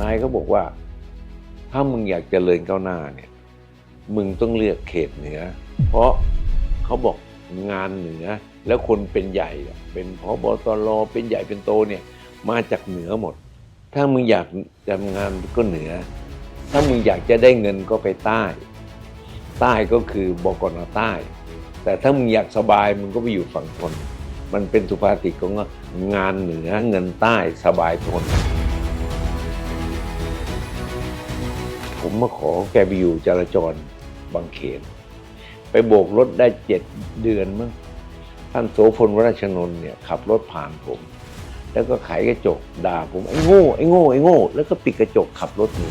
นายก็บอกว่า ถ้ามึงอยากจเจริญก้าวหน้าเนี่ย มึงต้องเลือกเขตเหนือ เพราะเขาบอกงานเหนือ แล้วคนเป็นใหญ่ เป็นพอบตรเป็นใหญ่เป็นโตเนี่ย มาจากเหนือหมด ถ้ามึงอยากทำงานก็เหนือ ถ้ามึงอยากจะได้เงินก็ไปใต้ ใต้ก็คือบกนใต้ แต่ถ้ามึงอยากสบายมึงก็ไปอยู่ฝั่งทนมันเป็นสุภาษิตของว่างานเหนือเงินใต้สบายทน ผมมาขอแกไปอยู่จราจรบางเขน ไปโบกรถได้เจ็ดเดือนมั้งท่านโสพลวราชนน์เนี่ยขับรถผ่านผม แล้วก็ไขกระจกด่าผมไอ้โง่ไอ้โง่ไอ้โง่แล้วก็ปิดกระจกขับรถหนี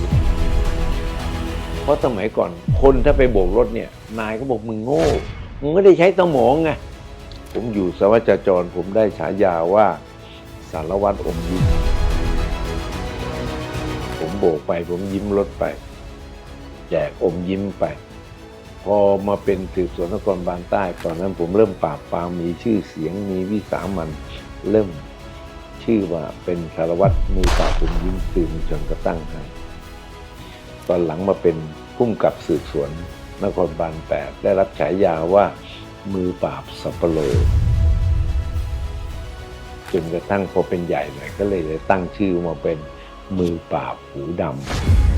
เพราะสมัยก่อนคนถ้าไปโบกรถเนี่ย นายก็บอกมึงโง่มึงไม่ได้ใช้สมองไงผมอยู่สวัสจรผมได้ฉายาว่าสารวัตรอมยิ้มผมโบกไปผมยิ้มรถไป แจกอมยิ้มไป พอมาเป็นสืบสวนนครบาลใต้ตอนนั้นผมเริ่มปราบปรามมีชื่อเสียงมีวิสามันเริ่มชื่อว่าเป็นสารวัตรมือปราบผมยิ้มสื่อมวลชนก็ตั้งให้ตอนหลังมาเป็นผู้กำกับสืบสวนนครบาลแปดได้รับฉายาว่ามือปราบสับเปลอจนกระทั่งพอเป็นใหญ่หน่อยก็เลยเลยตั้งชื่อมาเป็นมือปราบหูดำ